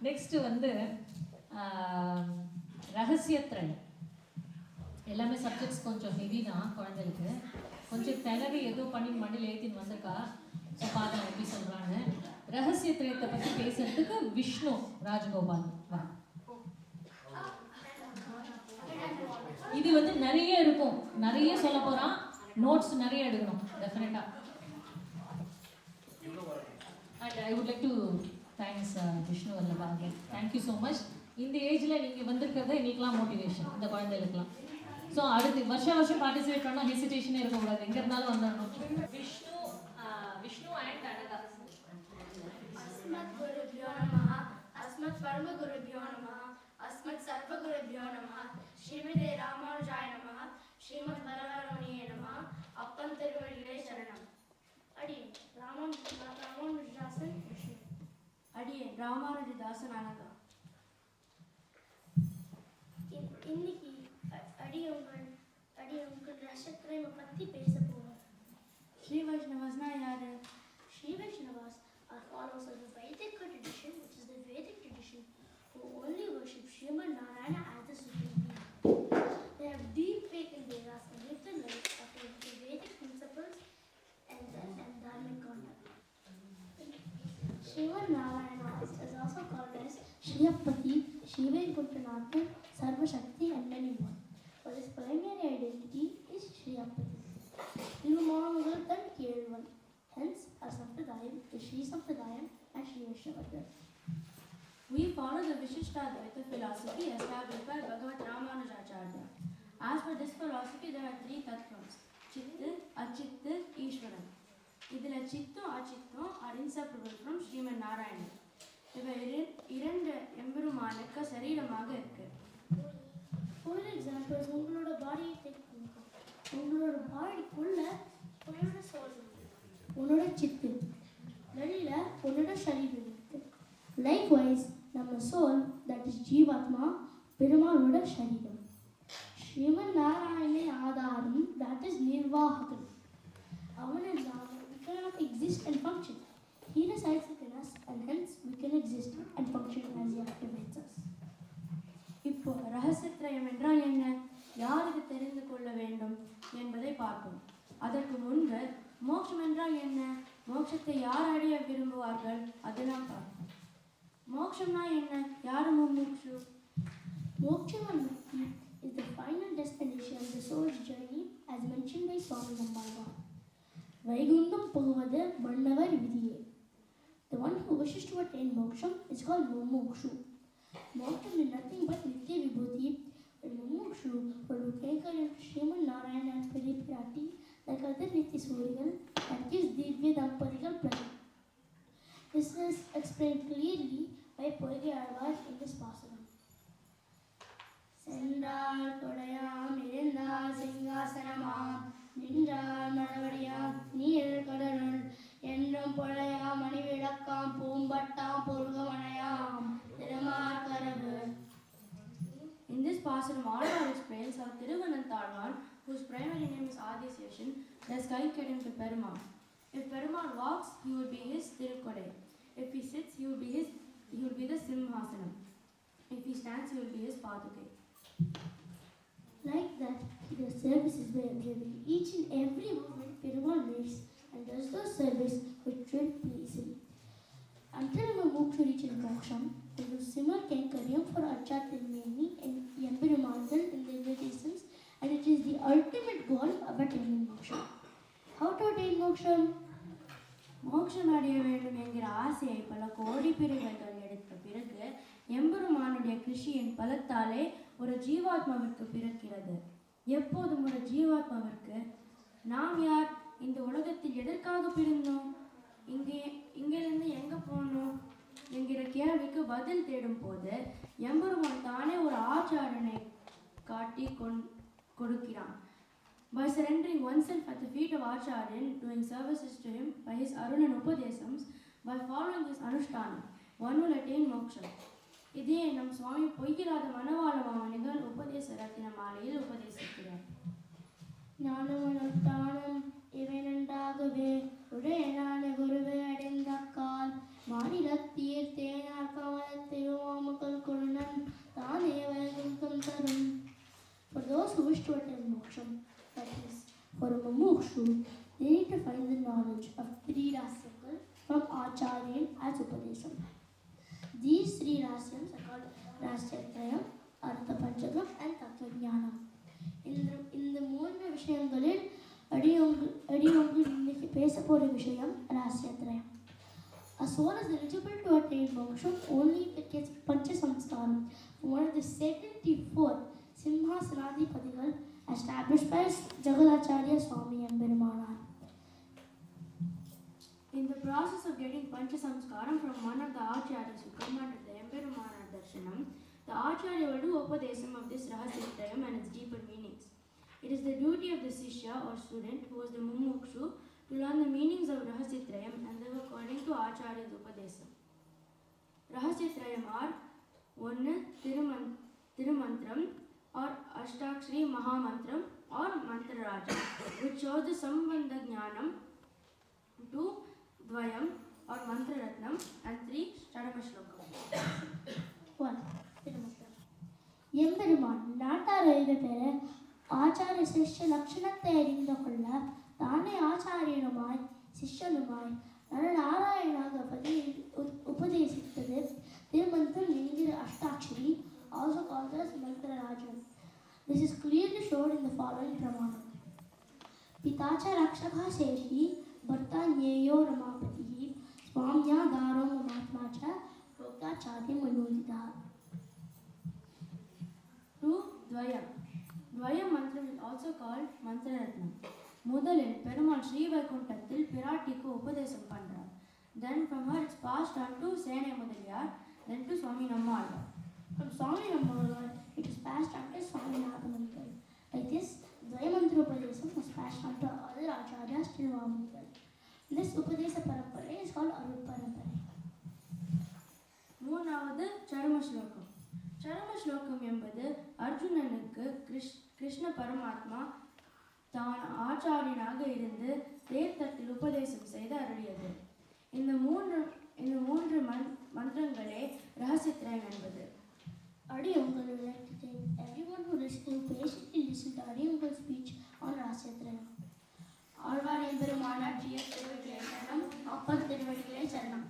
Next வந்து ஆஹ், எல்லாமே subjects கொஞ்சம் ஹெவி தான் குழந்தைகளுக்கு. கொஞ்சம் திணறி எதுவும் பண்ணி மண்ணில் ஏற்றின்னு வந்திருக்கா. ஸோ பார்த்தா எப்படி சொல்கிறாங்க ரகசிய திரையத்தை பற்றி பேசுறதுக்கு விஷ்ணு ராஜகோபால் வா. இது வந்து நிறைய இருக்கும். நிறைய சொல்ல போகிறான் நோட்ஸ் நிறைய எடுக்கணும். டெஃபினட்டாக and I would like to thanks Vishnu Vallabha again thank you so much இந்த ஏஜில் நீங்கள் வந்திருக்கிறது எங்களுக்குலாம் மோட்டிவேஷன் இந்த குழந்தைகளுக்குலாம் ஸோ அடுத்து வருஷம் வருஷம் பார்ட்டிசிபேட் பண்ணால் ஹெசிடேஷனே இருக்கக்கூடாது. எங்கே இருந்தாலும் வந்துடணும். விஷ்ணு விஷ்ணு அண்ட் அனதா அஸ்மத் குரு நமஹ அஸ்மத் பரம குரு நமஹ அஸ்மத் சர்வ குரு நமஹ ஸ்ரீமதே ராமானுஜாயணமா ஸ்ரீமத் பரவரமணியே அப்பன் திருவள்ளிலே சரணம் அடி ராமன் அடியேன் ராமானுஜதாசன் அனகா இன்- இன்னைக்கு அ- அடிய உங்கள் அடிய உங்கள் ரசத்திரைமை பற்றி பேச போகிறோம் ஸ்ரீ வைஷ்ணவஸ்னா யாரு Sri Vaishnavas are followers of the called as Shriyapati, Shivaikuntanath, Sarvashakti, and many more. But his primary identity is Shriyapati. திருமாவர்கள் than கேள்வன் hence our sampradayam is Sri Sampradayam and Sri Vaishnavadam. We follow the Vishishtadvaita philosophy established by Bhagavad Ramanujacharya. As per this philosophy, there are three tattvas, Chitta, Achitta, Ishwaran. இதில் சித்தும் அச்சித்தும் are inseparable from Sriman Narayanan இவை இரு- இரண்டு எம்பெருமானுக்கு சரீரமாக இருக்கு. For example உங்களோட பாடியை take உங்களோட பாடிக்குள்ள உன்னோட சோல் உன்னோட சித்து வெளியில உன்னோட சரீரம் இருக்கு. லைக்வைஸ் நம்ம சோல் தட் இஸ் ஜீவாத்மா பெருமாளோட சரீரம். ஸ்ரீமன் நாராயணே ஆதாரம் தட் இஸ் நிர்வாககம் அவன் exist we cannot exist and function. He resides within us and hence we can exist and function as he activates us. இப்போ ரகசியத்திரயம் என்றால் என்ன யாருக்கு தெரிந்து கொள்ள வேண்டும் என்பதை பார்ப்போம் அதற்கு முன்பு மோட்சம் என்றால் என்ன மோட்சத்தை யார் அடைய விரும்புவார்கள் அதெல்லாம் பார்ப்போம் மோட்சம்னா என்ன யாரு முமுட்சு மோட்சம் is the final destination of the soul's journey as mentioned by Swami Rambhava. Vaikuntham போவது மன்னவர் விதியே The one who wishes to attain moksham is called mumukshu. Moksham is nothing but nitya vibhuti. And mumukshu will look into Sriman Narayana and Piri Pirati like other nitya surigal and gives divya dampatigal pleasure. This is explained clearly by Poigi Alvar in this passage. சென்றால் கொடையாம் இருந்தால் சிங்காசனமாம் நின்றால் மழவடியாம் நீர் கடலுள் என்றும் பொழையாம் மணிவிளக்காம் பூம்பட்டாம் பொருகமனையாம் Adiseshan, does Kaikadam to Perumal. If Perumal walks, he will be his Tirukodai. If he sits, he will be his he will be the Simhasanam. If he stands, he will be his Padukai. Like that, the service is by observing each and every movement Perumal makes and does those service which will please him. Until Mumukshu reaches பல எடுத்த பிறகு எம்பெருமானுடைய கிருஷியின் பலத்தாலே ஒரு ஜீவாத்மாவிற்கு பிறக்கிறது. எப்போதும் ஒரு ஜீவாத்மாவிற்கு நாம் யார்? இந்த உலகத்தில் எதற்காக பிறந்தோம்? இங்கே இங்கிருந்து எங்க போனோம்? என்கிற கேள்விக்கு பதில் தேடும் போது எம்பெருமான் தானே ஒரு ஆச்சாரனை காட்டி கொண் கொடுக்கிறான். By surrendering oneself at the feet of Acharyan, doing services to him by his Aruna and Upadesams, by following his Anushtana, one will attain moksha. இதே நம் சுவாமி பொய்யில்லாத மனவாள மாமனிகள் உபதேச ரத்தின மாலையில் உபதேசிக்கிறார் ஞானமனுஷ்டானம் இவனண்டாகவே உடையனான குருவை அடைந்த கால் மாநிலத்தீர் தேனார் கமலத்திலும் Nirantaram. For those who wish to attain moksham, that is, for a mumukshu, they need to find the knowledge of three rasyakal from Acharyan as Upadesam. These three rasyams are அர்த்த பஞ்சகம் and Panchagam and இந்த இந்த மூன்று விஷயங்களில் அடியோங்கு அடியோங்கு இன்னைக்கு பேச போகிற விஷயம் ராசியத்ரயம் As soul is eligible to attain moksha only if it gets pancha samskaram one of the 74 Simhasanadipadigal established by Jagalacharya Swami Embirmanar. In the process of getting Pancha Samskaram from one of the not sure ever upadesam of this Rahasyatarayam and its deeper meanings. It is the duty of the Sishya or student who is the Mumukshu to learn the meanings of Rahasyatrayam and live according to Acharya's Upadesam. Rahasyatrayam are ஒன்று or Ashtakshri Mahamantram or Mantra Raja, which shows the Sambandha Jnanam, Janam Dvayam or Mantra Ratnam, and three ശ്രേഷ്ഠ ലക്ഷണത്തെ അറിந்து കൊള്ള താനെ ആചാര്യനുമായി ശിഷ്യനുമായി നരനാരായണാഗപതി ഉപദേശിച്ചത് തിരുമന്ത്രം നീന്തിര അഷ്ടാക്ഷരി also called as Mantrarajan. This is clearly shown in the following Pramana. पिताच रक्षकः शेषी भर्ता ज्ञेयो रमापतिः स्वाम्या गारो ममात्मा च प्रोक्ता चातिं also மந்திரரத்னம் முதலில் பெருமாள் ஸ்ரீவைகுண்டத்தில் பிராட்டிக்கு உபதேசம் பண்ணுறார் then from her it's passed on to Senai Mudaliyar then to Swami Nammalvar from Swami Nammalvar it is passed on to Swami நாகமணிகள் like this துவயமந்திரோபதேசம் is passed on to other Acharya ஸ்ரீவாமிகள் this உபதேச பரம்பரை is call அருள் பரம்பரை மூணாவது சரும ஸ்லோகம் சரம ஸ்லோகம் என்பது அர்ஜுனனுக்கு கிருஷ் கிருஷ்ண பரமாத்மா தான் ஆச்சாரியனாக இருந்து தேர்தத்தில் உபதேசம் செய்து அருளியது. இந்த மூன்று இந்த மூன்று மந் மந்திரங்களே ரகசியத்திரயம் என்பது. Adi Uncle would like to thank everyone who listening patiently listened to Adi Uncle's speech on Alvar திருவடிகளை சரணம் அப்பர் திருவடிகளை சரணம்.